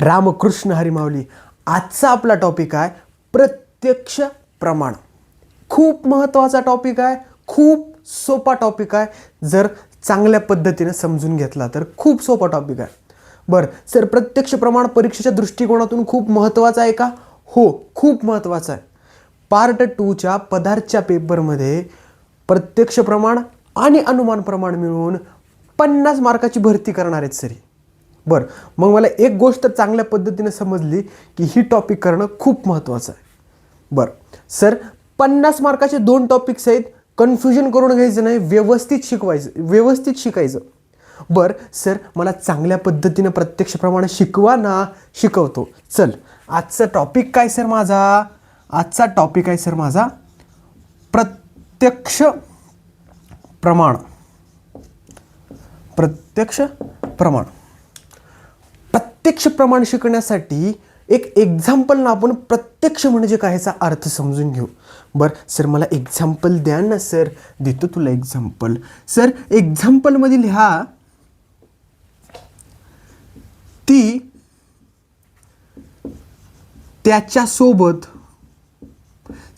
रामकृष्ण हरिमावली आजचा आपला टॉपिक आहे प्रत्यक्ष प्रमाण. खूप महत्त्वाचा टॉपिक आहे खूप सोपा टॉपिक आहे. जर चांगल्या पद्धतीने समजून घेतला तर खूप सोपा टॉपिक आहे. बरं सर प्रत्यक्ष प्रमाण परीक्षेच्या दृष्टिकोनातून खूप महत्त्वाचा आहे का? हो खूप महत्त्वाचा आहे. पार्ट टूच्या पदार्थच्या पेपरमध्ये प्रत्यक्ष प्रमाण आणि अनुमान प्रमाण मिळून पन्नास मार्काची भरती करणार आहेत सरी. बरं मग मला एक गोष्ट चांगल्या पद्धतीने समजली की ही टॉपिक करणं खूप महत्त्वाचं आहे. बरं सर पन्नास मार्काचे दोन टॉपिक्स आहेत कन्फ्युजन करून घ्यायचं नाही व्यवस्थित शिकवायचं व्यवस्थित शिकायचं. बरं सर मला चांगल्या पद्धतीनं प्रत्यक्षप्रमाणे शिकवा ना शिकवतो. चल आजचा टॉपिक काय सर माझा? आजचा टॉपिक आहे सर माझा? प्रत्यक्ष प्रमाण. प्रत्यक्ष प्रमाण. प्रत्यक्ष प्रमाण शिकण्यासाठी एक एक्झाम्पलनं आपण प्रत्यक्ष म्हणजे काय ह्याचा अर्थ समजून घेऊ. बरं सर मला एक्झाम्पल द्या ना सर. देतो तुला एक्झाम्पल सर एक्झाम्पलमध्ये लिहा. ती त्याच्यासोबत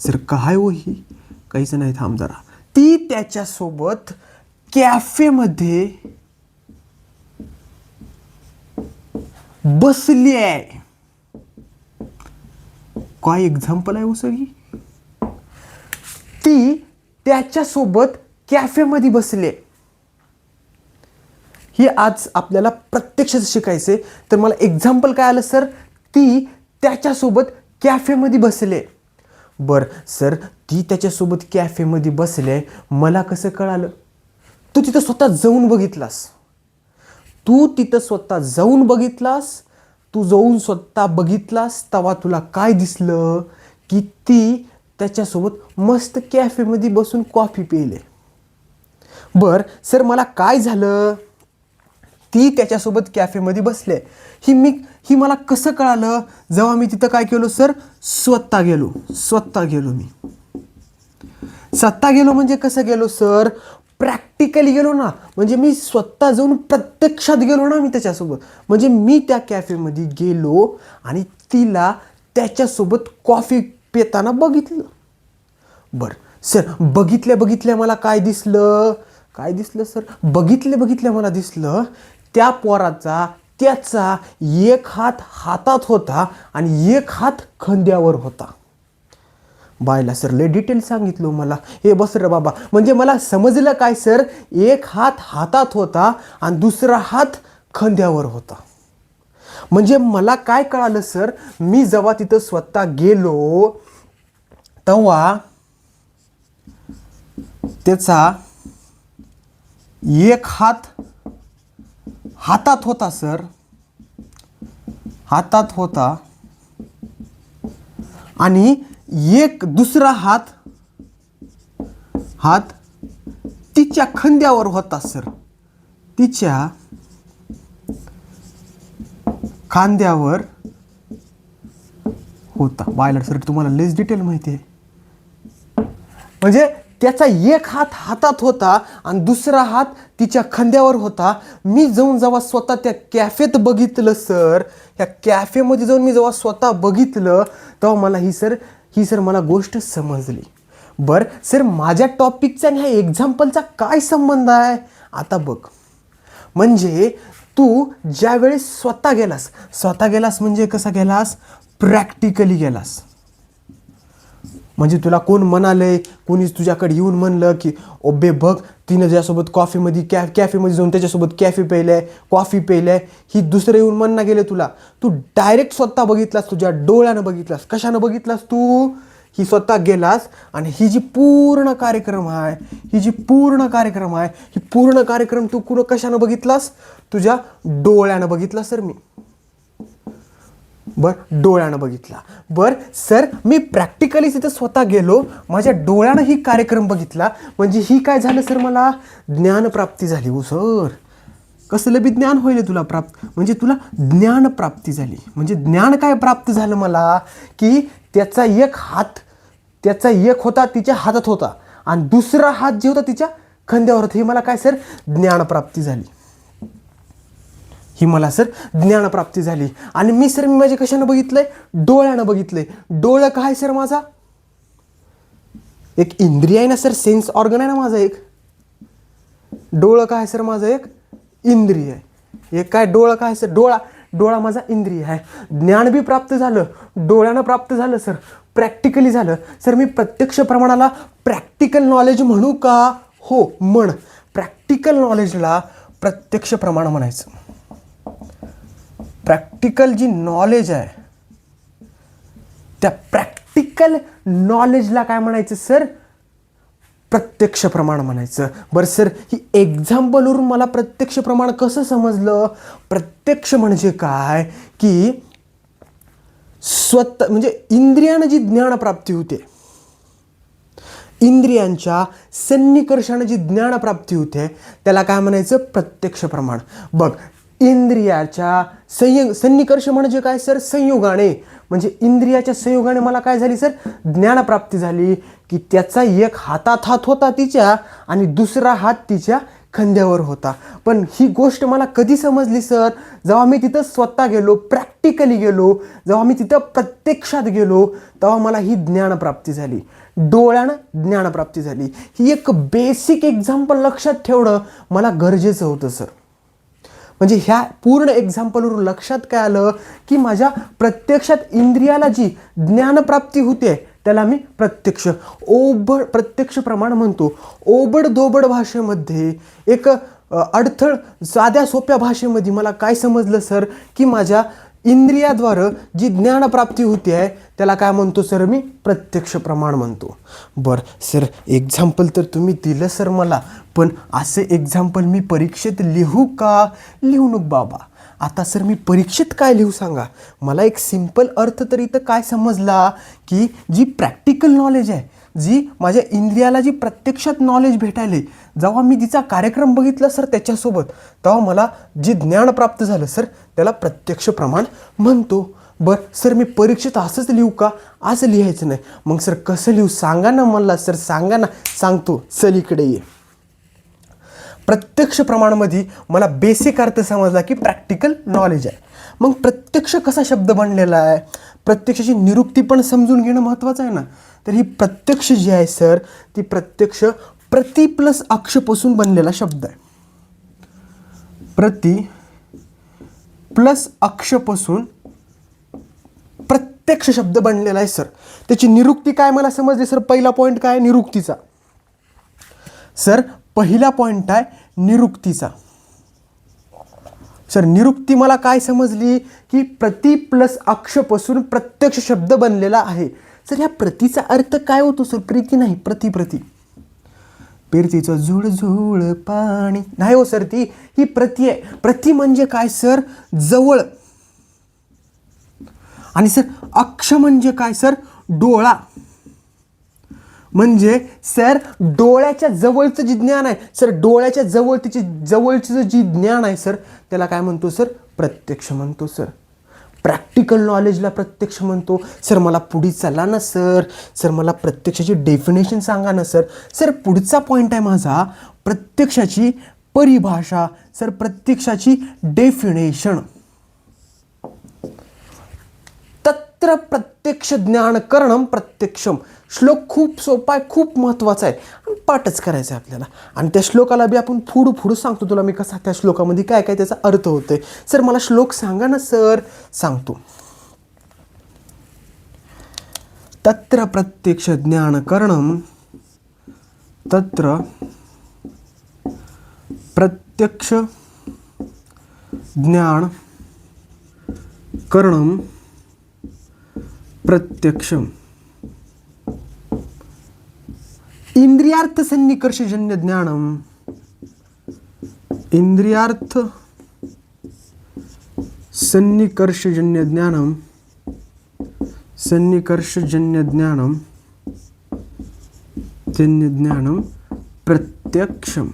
सर काय हो ही? काहीच नाही थांब जरा. ती त्याच्यासोबत कॅफेमध्ये बसली आहे. काय एक्झाम्पल आहे हो सर ही ती त्याच्यासोबत कॅफेमध्ये बसले हे आज आपल्याला प्रत्यक्षात शिकायचे तर मला एक्झाम्पल काय आलं सर? ती त्याच्यासोबत कॅफेमध्ये बसले बर सर ती त्याच्यासोबत कॅफेमध्ये बसले मला कसं कळालं? तू तिथं स्वतः जाऊन बघितलास. तू तिथं स्वतः जाऊन बघितलास तू जाऊन स्वतः बघितलास तवा तुला काय दिसलं? की ती त्याच्यासोबत मस्त कॅफेमध्ये बसून कॉफी पिले. बर सर मला काय झालं? ती त्याच्यासोबत कॅफेमध्ये बसले. ही मी ही मला कसं कळालं? जेव्हा मी तिथं काय केलो सर? स्वतः गेलो. स्वतः गेलो मी. स्वतः गेलो म्हणजे कसं गेलो सर? प्रॅक्टिकली गेलो ना म्हणजे मी स्वतः जाऊन प्रत्यक्षात गेलो ना मी त्याच्यासोबत. म्हणजे मी त्या कॅफेमध्ये गेलो आणि तिला त्याच्यासोबत कॉफी पिताना बघितलं. बरं सर बघितल्या बघितल्या मला काय दिसलं? काय दिसलं सर बघितल्या बघितल्या मला दिसलं त्या पोराचा त्याचा एक हात हातात होता आणि एक हात खांद्यावर होता. बायला सर लय डिटेल सांगितलं हो मला. हे बस रे बाबा. म्हणजे मला समजलं काय सर? एक हात हातात होता आणि दुसरा हात खांद्यावर होता. म्हणजे मला काय कळालं सर? मी जेव्हा तिथं स्वतः गेलो तेव्हा त्याचा एक हात हातात होता सर. हातात होता आणि एक दुसरा हात हात तिच्या खांद्यावर होता सर. तिच्या खांद्यावर होता. बायलर सर तुम्हाला लेस डिटेल माहिती आहे. म्हणजे त्याचा एक हात हातात होता आणि दुसरा हात तिच्या खांद्यावर होता. मी जाऊन जेव्हा स्वतः त्या कॅफेत बघितलं सर या कॅफेमध्ये जाऊन मी जेव्हा स्वतः बघितलं तेव्हा मला ही सर ही सर मला गोष्ट समजली. बरं सर माझ्या टॉपिकचा आणि ह्या एक्झाम्पलचा काय संबंध आहे? आता बघ. म्हणजे तू ज्यावेळेस स्वतः गेलास स्वतः गेलास म्हणजे कसा गेलास? प्रॅक्टिकली गेलास. म्हणजे तुला कोण म्हणालंय कोणीच तुझ्याकडे येऊन म्हणलं की ओबे बघ तिनं ज्यासोबत कॉफीमध्ये कॅ कॅफेमध्ये जाऊन त्याच्यासोबत कॅफे प्यायलाय कॉफी प्यायलाय ही दुसरं येऊन म्हणणं गेलं तुला. तू डायरेक्ट स्वतः बघितलास तुझ्या डोळ्यानं बघितलास. कशानं बघितलास तू? ही स्वतः गेलास आणि ही जी पूर्ण कार्यक्रम आहे ही जी पूर्ण कार्यक्रम आहे ही पूर्ण कार्यक्रम तू कुणं कशानं बघितलास? तुझ्या डोळ्यानं बघितलास सर मी. बर डोळ्यानं बघितला. बर सर मी प्रॅक्टिकली तिथं स्वतः गेलो. माझ्या डोळ्यानं ही कार्यक्रम बघितला. म्हणजे ही काय झालं सर मला? ज्ञानप्राप्ती झाली हो सर. कसलं बी ज्ञान होईल तुला प्राप्त? म्हणजे तुला ज्ञान प्राप्ती झाली. म्हणजे ज्ञान काय प्राप्त झालं मला? की त्याचा एक हात त्याचा एक होता तिच्या हातात होता. आणि दुसरा हात जे होता तिच्या खांद्यावर होता. हे मला काय सर? ज्ञानप्राप्ती झाली. ही मला सर ज्ञानप्राप्ती झाली. आणि मी सर मी माझ्या कशानं बघितलंय? डोळ्यानं बघितलंय. डोळं काय सर माझा? एक इंद्रिय आहे ना सर सेन्स ऑर्गन आहे ना माझा एक. डोळं काय सर माझं एक? इंद्रिय आहे. एक काय डोळं काय सर? डोळा डोळा माझा इंद्रिय आहे. ज्ञान बी प्राप्त झालं. डोळ्यानं प्राप्त झालं सर. प्रॅक्टिकली झालं. सर मी प्रत्यक्ष प्रमाणाला प्रॅक्टिकल नॉलेज म्हणू का? हो म्हण. प्रॅक्टिकल नॉलेजला प्रत्यक्ष प्रमाण म्हणायचं. प्रॅक्टिकल जी नॉलेज आहे त्या प्रॅक्टिकल नॉलेजला काय म्हणायचं सर प्रत्यक्ष प्रमाण म्हणायचं. बरं सर ही एक्झाम्पलवरून मला प्रत्यक्ष प्रमाण कसं समजलं? प्रत्यक्ष म्हणजे काय? की स्वतः म्हणजे इंद्रियानं जी ज्ञानप्राप्ती होते इंद्रियांच्या सन्निकर्षानं जी ज्ञानप्राप्ती होते त्याला काय म्हणायचं? प्रत्यक्ष प्रमाण. बघ इंद्रियाच्या संयोग सन्निकर्ष म्हणजे काय सर? संयोगाने. म्हणजे इंद्रियाच्या संयोगाने मला काय झाली सर? ज्ञानप्राप्ती झाली की त्याचा एक हातात हात होता तिच्या आणि दुसरा हात तिच्या खांद्यावर होता. पण ही गोष्ट मला कधी समजली सर? जेव्हा मी तिथं स्वतः गेलो प्रॅक्टिकली गेलो जेव्हा मी तिथं प्रत्यक्षात गेलो तेव्हा मला ही ज्ञानप्राप्ती झाली. डोळ्यानं ज्ञानप्राप्ती झाली. ही एक बेसिक एक्झाम्पल लक्षात ठेवणं मला गरजेचं होतं सर. म्हणजे ह्या पूर्ण एक्झाम्पलवरून लक्षात काय आलं की माझ्या प्रत्यक्षात इंद्रियाला जी ज्ञानप्राप्ती होते त्याला मी प्रत्यक्ष ओबड प्रत्यक्ष प्रमाण म्हणतो. ओबड दोबड भाषेमध्ये एक अडथळ साध्या सोप्या भाषेमध्ये मला काय समजलं सर की माझ्या इंद्रियाद्वारे जी ज्ञानप्राप्ती होते आहे त्याला काय म्हणतो सर? मी प्रत्यक्ष प्रमाण म्हणतो. बरं सर एक्झाम्पल तर तुम्ही दिलं सर मला पण असे एक्झाम्पल मी परीक्षेत लिहू का? लिहू नक बाबा. आता सर मी परीक्षेत काय लिहू सांगा? मला एक सिंपल अर्थ तरी तर काय समजला की जी प्रॅक्टिकल नॉलेज आहे जी माझ्या इंद्रियाला जी प्रत्यक्षात नॉलेज भेटायले जेव्हा मी तिचा कार्यक्रम बघितला सर त्याच्यासोबत तेव्हा मला जे ज्ञान प्राप्त झालं सर त्याला प्रत्यक्ष प्रमाण म्हणतो. बरं सर मी परीक्षेत असंच लिहू का? असं लिहायचं नाही. मग सर कसं लिहू? सांगा ना मला सर सांगा ना. सांगतो चल इकडे ये. प्रत्यक्ष प्रमाणामध्ये मला बेसिक अर्थ समजला की प्रॅक्टिकल नॉलेज आहे. मग प्रत्यक्ष कसा शब्द बनलेला आहे? प्रत्यक्षाची निरुक्ती पण समजून घेणं महत्त्वाचं आहे ना? तर ही प्रत्यक्ष जी आहे सर ती प्रत्यक्ष प्रति प्लस अक्षपासून बनलेला शब्द आहे. प्रति प्लस अक्षपासून प्रत्यक्ष शब्द बनलेला आहे सर. त्याची निरुक्ती काय मला समजली सर? पहिला पॉईंट काय? निरुक्तीचा. सर पहिला पॉईंट आहे निरुक्तीचा. सर निरुक्ती मला काय समजली? की प्रति प्लस अक्षपासून प्रत्यक्ष शब्द बनलेला आहे. सर ह्या प्रतीचा अर्थ काय होतो? सर प्रीती नाही? प्रति प्रती. प्रीतीचं झुळ झुळ पाणी. नाही हो सर ती ही प्रती आहे. प्रती म्हणजे काय सर? जवळ. आणि सर अक्ष म्हणजे काय सर? डोळा. म्हणजे सर डोळ्याच्या जवळचं जे ज्ञान आहे सर डोळ्याच्या जवळची तिचे जवळचं जे ज्ञान आहे सर त्याला काय म्हणतो सर? प्रत्यक्ष म्हणतो सर. प्रॅक्टिकल नॉलेजला प्रत्यक्ष म्हणतो. सर मला पुढे चला ना सर. सर मला प्रत्यक्षाची डेफिनेशन सांगा ना सर. सर पुढचा पॉईंट आहे माझा प्रत्यक्षाची परिभाषा सर प्रत्यक्षाची डेफिनेशन तत्र प्रत्यक्ष ज्ञान करणं प्रत्यक्षम. श्लोक खूप सोपा आहे खूप महत्त्वाचा आहे. आणि पाठच करायचं आहे आपल्याला. आणि त्या श्लोकाला बी आपण फुडू फुडू सांगतो तुला मी कसा त्या श्लोकामध्ये काय काय त्याचा अर्थ होतोय. सर मला श्लोक सांगा ना सर. सांगतो. तत्र प्रत्यक्ष ज्ञान करणं तत्र प्रत्यक्ष ज्ञान करणं प्रत्यक्षम इंद्रियार्थ सन्निकर्षजन्य ज्ञानम इंद्रियार्थ सन्निकर्षजन्य ज्ञानम सन्निकर्षजन्य ज्ञानम जन्य ज्ञानम प्रत्यक्षम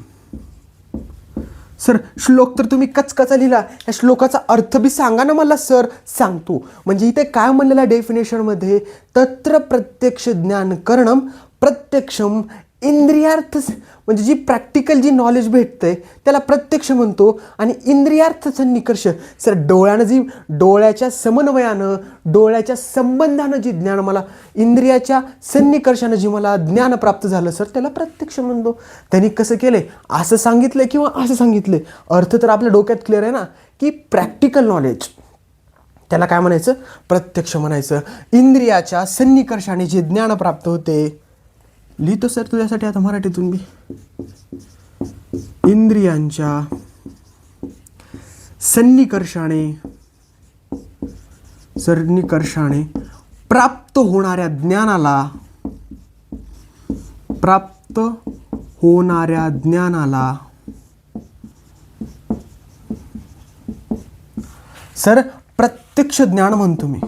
सर श्लोक तर तुम्ही कचकचा लिहिला. या श्लोकाचा अर्थ बी सांगा ना मला सर. सांगतो. म्हणजे इथे काय म्हणलेला आहे डेफिनेशनमध्ये तत्र प्रत्यक्ष ज्ञान करणं प्रत्यक्षम इंद्रियार्थ म्हणजे जी प्रॅक्टिकल जी नॉलेज भेटतंय त्याला प्रत्यक्ष म्हणतो आणि इंद्रियार्थचा निकर्ष. सर डोळ्यानं जी डोळ्याच्या समन्वयानं डोळ्याच्या संबंधानं जी ज्ञान मला इंद्रियाच्या सन्निकर्षानं जी मला ज्ञान प्राप्त झालं सर त्याला प्रत्यक्ष म्हणतो. त्यांनी कसं केलंय? असं सांगितलंय किंवा असं सांगितलंय? अर्थ तर आपल्या डोक्यात क्लिअर आहे ना की प्रॅक्टिकल नॉलेज त्याला काय म्हणायचं? प्रत्यक्ष म्हणायचं. इंद्रियाच्या सन्निकर्षाने जे ज्ञान प्राप्त होते लिहितो सर तुझ्यासाठी आता मराठीतून मी. इंद्रियांच्या सन्निकर्षाने सन्निकर्षाने प्राप्त होणाऱ्या ज्ञानाला प्राप्त होणाऱ्या ज्ञानाला सर प्रत्यक्ष ज्ञान म्हणतो मी.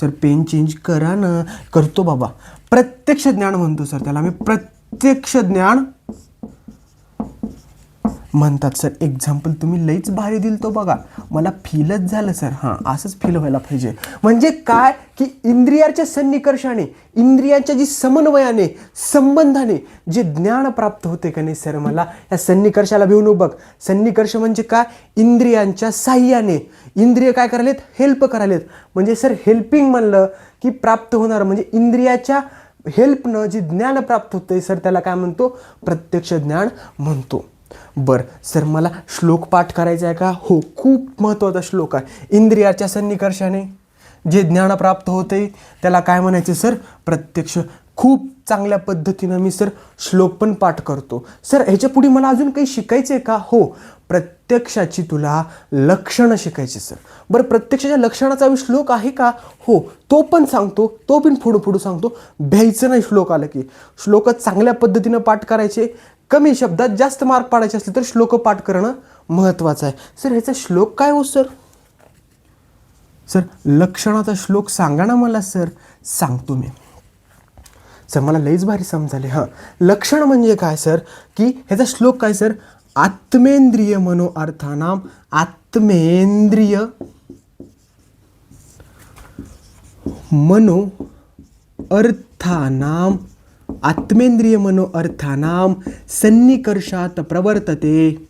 सर पेन चेंज करा ना. करतो बाबा. प्रत्यक्ष ज्ञान म्हणतो सर त्याला. आम्ही प्रत्यक्ष ज्ञान म्हणतात सर एक्झाम्पल तुम्ही लईच भारी दिल तो बघा. मला फीलच झालं सर. हां असंच फील व्हायला पाहिजे. म्हणजे काय? की इंद्रियाच्या सन्निकर्षाने इंद्रियांच्या जी समन्वयाने संबंधाने जे ज्ञान प्राप्त होते का नाही सर मला या सन्निकर्षाला भिवून बघ. सन्निकर्ष म्हणजे काय? इंद्रियांच्या साह्याने. इंद्रिय काय करायलेत? हेल्प करायलेत. म्हणजे सर हेल्पिंग म्हणलं की प्राप्त होणार. म्हणजे इंद्रियाच्या हेल्पनं जे ज्ञान प्राप्त होतं सर त्याला काय म्हणतो? प्रत्यक्ष ज्ञान म्हणतो. बरं सर मला श्लोक पाठ करायचा आहे का? हो खूप महत्त्वाचा श्लोक आहे. इंद्रियाच्या सन्निकर्षाने जे ज्ञान प्राप्त होते त्याला काय म्हणायचं सर? प्रत्यक्ष खूप चांगल्या पद्धतीनं मी सर श्लोक पण पाठ करतो. सर ह्याच्या पुढे मला अजून काही शिकायचं आहे का? हो प्रत्यक्षाची तुला लक्षणं शिकायची सर. बरं प्रत्यक्षाच्या लक्षणाचा मी श्लोक आहे का? हो तो पण सांगतो तो पण फुडू फुडू सांगतो. भ्यायचं नाही श्लोक आलं की. श्लोक चांगल्या पद्धतीनं पाठ करायचे कमी शब्दात जास्त मार्क पाडायचे असले तर श्लोक पाठ करणं महत्त्वाचं आहे. सर ह्याचा श्लोक काय हो सर? सर लक्षणाचा श्लोक सांगा ना मला सर. सांगतो मी. सर मला लईच भारी समजाले हां. लक्षण म्हणजे काय सर? की ह्याचा श्लोक काय सर? आत्मेंद्रिय मनो अर्थानाम आत्मेंद्रिय मनो अर्थानाम आत्मेंद्रिय मनो अर्थानाम सन्निकर्षात प्रवर्तते.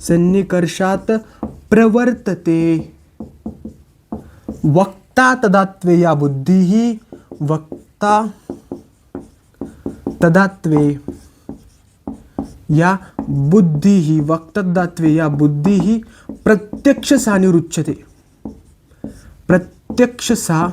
सन्निकर्षात प्रवर्तते. वक्ता तदात्वे या बुद्धिः वक्ता तदात्वे या बुद्धिः वक्तदात्वे या बुद्धिः प्रत्यक्ष सानिरुच्यते प्रत्यक्ष सा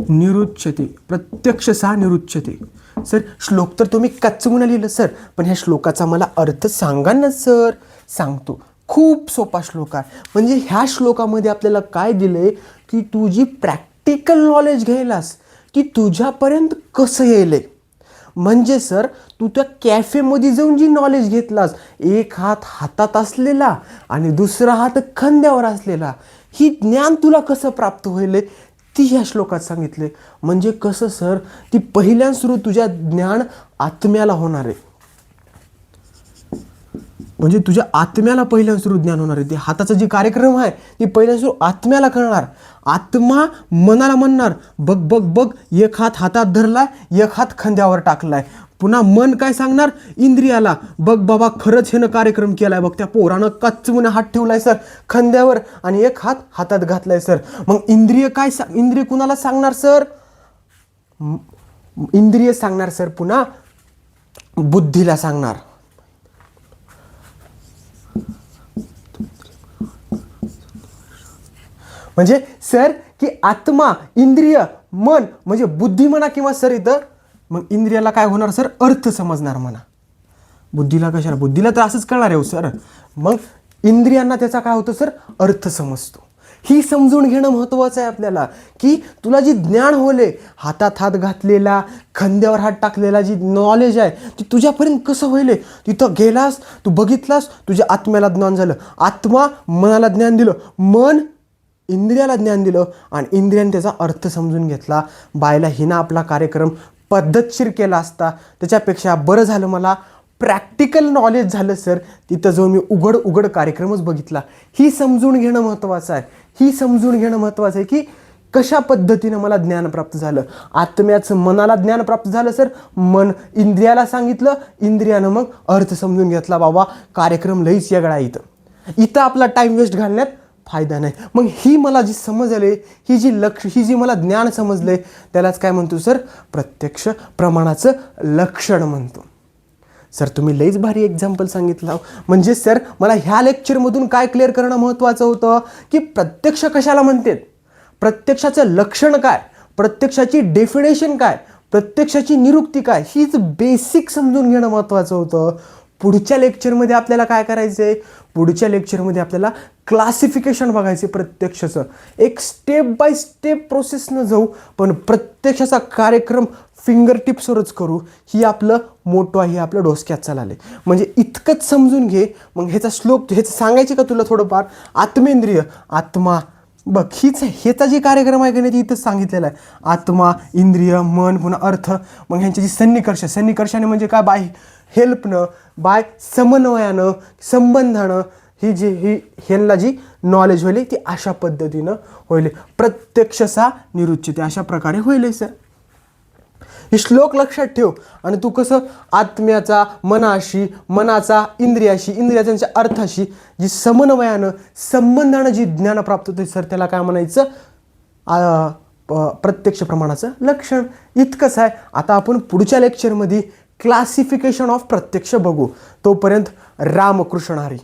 निरुच्छते प्रत्यक्ष सहा निरुच्छते सर श्लोक तर तुम्ही कच्चवून लिहिलं सर. पण ह्या श्लोकाचा मला अर्थ सांगा ना सर. सांगतो. खूप सोपा श्लोक आहे. म्हणजे ह्या श्लोकामध्ये आपल्याला काय दिलंय की तुझी प्रॅक्टिकल नॉलेज घ्यायलास की तुझ्यापर्यंत कसं येईल? म्हणजे सर तू त्या कॅफेमध्ये जाऊन जी नॉलेज घेतलास एक हात हातात असलेला आणि दुसरा हात खांद्यावर असलेला ही ज्ञान तुला कसं प्राप्त होईल? ती ह्या श्लोकात सांगितले? म्हणजे कसं सर? ती पहिल्या सुरू तुझ्या ज्ञान आत्म्याला होणार आहे. म्हणजे तुझ्या आत्म्याला पहिल्या सुरू ज्ञान होणार आहे. ते हाताचा जे कार्यक्रम आहे ती पहिल्या सुरू आत्म्याला कळणार आत्मा मनाला म्हणणार बघ बघ बघ एक हात हातात धरलाय एक हात खांद्यावर टाकलाय. पुन्हा मन काय सांगणार? इंद्रियाला. बघ बाबा खरंच हेनं कार्यक्रम केलाय. बघ त्या पोरानं कचवून हात ठेवलाय सर. खांद्यावर आणि एक हात हातात घातलाय सर. मग इंद्रिय काय सांग इंद्रिय कुणाला सांगणार सर? इंद्रिय सांगणार सर पुन्हा बुद्धीला सांगणार. म्हणजे सर की आत्मा इंद्रिय मन म्हणजे बुद्धी म्हणा किंवा सर इथं मग इंद्रियाला काय होणार सर? अर्थ समजणार म्हणा. बुद्धीला कशाला? बुद्धीला तर असंच कळणार आहे हो सर. मग इंद्रियांना त्याचा काय होतो सर? अर्थ समजतो. ही समजून घेणं महत्त्वाचं आहे आपल्याला की तुला जी ज्ञान होले हातात हात घातलेला खांद्यावर हात टाकलेला जी नॉलेज आहे ती तुझ्यापर्यंत कसं होईल? तिथं गेलास तू बघितलास तुझ्या आत्म्याला ज्ञान झालं. आत्मा मनाला ज्ञान दिलं मन इंद्रियाला ज्ञान दिलं आणि इंद्रियाने त्याचा अर्थ समजून घेतला. बायला हिना आपला कार्यक्रम पद्धतशीर केला असता. त्याच्यापेक्षा बरं झालं मला प्रॅक्टिकल नॉलेज झालं सर तिथं जाऊन मी उघड उघड कार्यक्रमच बघितला. ही समजून घेणं महत्त्वाचं आहे. ही समजून घेणं महत्त्वाचं आहे की कशा पद्धतीनं मला ज्ञान प्राप्त झालं. आत्म्याचं मनाला ज्ञान प्राप्त झालं सर मन इंद्रियाला सांगितलं इंद्रियानं मग अर्थ समजून घेतला बाबा. कार्यक्रम लईच या गळा इथं. इथं आपला टाईम वेस्ट घालण्यात फायदा नाही. मग ही मला जी समज आली ही जी लक्ष ही जी मला ज्ञान समजले त्यालाच काय म्हणतो सर? प्रत्यक्ष प्रमाणाचं लक्षण म्हणतो. सर तुम्ही लईच भारी एक्झाम्पल सांगितलं हो. म्हणजे सर मला ह्या लेक्चरमधून काय क्लिअर करणं महत्त्वाचं होतं? की प्रत्यक्ष कशाला म्हणतात? प्रत्यक्षाचं लक्षण काय? प्रत्यक्षाची डेफिनेशन काय? प्रत्यक्षाची निरुक्ती काय? हीच बेसिक समजून घेणं महत्त्वाचं होतं. पुढच्या लेक्चरमध्ये आपल्याला काय करायचं आहे पुढच्या लेक्चरमध्ये आपल्याला क्लासिफिकेशन बघायचं प्रत्यक्षाचं. एक स्टेप बाय स्टेप प्रोसेसनं जाऊ पण प्रत्यक्षाचा कार्यक्रम फिंगर टिप्सवरच करू. ही आपलं मोठं आहे आपलं डोसक्यात चालले म्हणजे इतकंच समजून घे. मग ह्याचा श्लोक ह्याचं सांगायचे का तुला थोडंफार? आत्मेंद्रिय आत्मा. बघ हीच ह्याचा जे कार्यक्रम आहे का नाही ते इथंच सांगितलेला आहे. आत्मा इंद्रिय मन पुन्हा अर्थ. मग ह्यांची जी सन्निकर्ष सन्निकर्षाने म्हणजे काय? बाय हेल्पनं बाय समन्वयानं संबंधानं ही जी ही ह्यांना जी नॉलेज होईल ती अशा पद्धतीनं होईल प्रत्यक्षसा निरुच्चिते अशा प्रकारे होईल सर हे श्लोक लक्षात ठेव. आणि तू कसं आत्म्याचा मनाशी मनाचा इंद्रियाशी इंद्रियाच्या अर्थाशी जी समन्वयानं संबंधानं जी ज्ञान प्राप्त होते सर त्याला काय म्हणायचं? प्रत्यक्ष प्रमाणाचं लक्षण. इतकंच आहे. आता आपण पुढच्या लेक्चरमध्ये क्लासिफिकेशन ऑफ प्रत्यक्ष बघू. तोपर्यंत रामकृष्ण हरी.